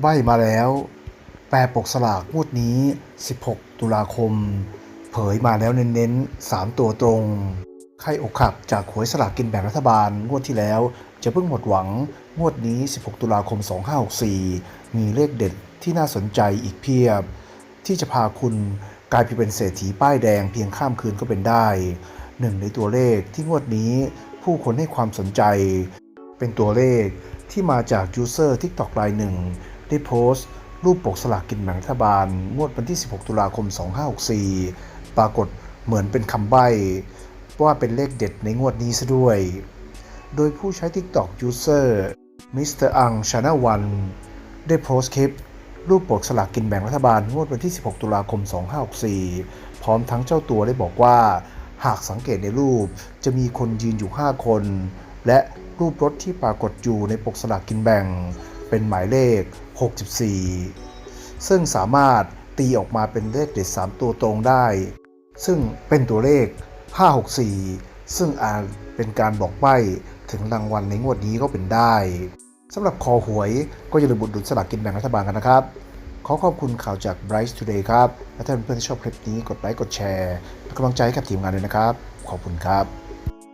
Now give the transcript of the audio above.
ใบมาแล้ว แปลปกสลากงวดนี้ 16 ตุลาคม เผยมาแล้วเน้นๆ 3 ตัวตรงใครอกขับจากหวยสลากกินแบ่งรัฐบาล งวดที่แล้ว จะเพิ่งหมดหวัง งวดนี้ 16 ตุลาคม 2564 มีเลขเด็ดที่น่าสนใจอีกเพียบ ที่จะพาคุณกลายเป็นเศรษฐีป้ายแดงเพียงข้ามคืนก็เป็นได้ หนึ่งในตัวเลขที่งวดนี้ผู้คนให้ความสนใจ เป็นตัวเลขที่มาจากยูเซอร์ TikTok รายหนึ่ง ได้โพสต์ รูปปกสลากกินแบ่งรัฐบาล งวดวันที่ 16 ตุลาคม 2564 ปรากฏเหมือนเป็นคำใบ้ว่าเป็นเลขเด็ดในงวดนี้ซะด้วย โดยผู้ใช้ TikTok User Mr. Ang Channel 1ได้โพสต์คลิป รูปปกสลากกินแบ่งรัฐบาล งวดวันที่ 16 ตุลาคม 2564 พร้อมทั้งเจ้าตัวได้บอกว่า หากสังเกตในรูปจะมีคนยืนอยู่ 5 คน และรูปรถที่ปรากฏอยู่ในปกสลากกินแบ่ง เป็นหมายเลข 64 ซึ่งสามารถตีออกมาเป็นเลขเด็ด 3 ตัวตรงได้ ซึ่งเป็นตัวเลข 564 ซึ่งอาจเป็นการบอกใบ้ถึงรางวัลในงวดนี้ก็เป็นได้สำหรับคอหวยก็อย่าลืมบุดหนุนสลากกินแบ่งรัฐบาลกันนะครับ ขอขอบคุณข่าวจาก Bright Today ครับและถ้าเพื่อนๆที่ชอบคลิปนี้กดไลค์กดแชร์เป็นกำลังใจให้กับทีมงานด้วยนะครับ ขอบคุณครับ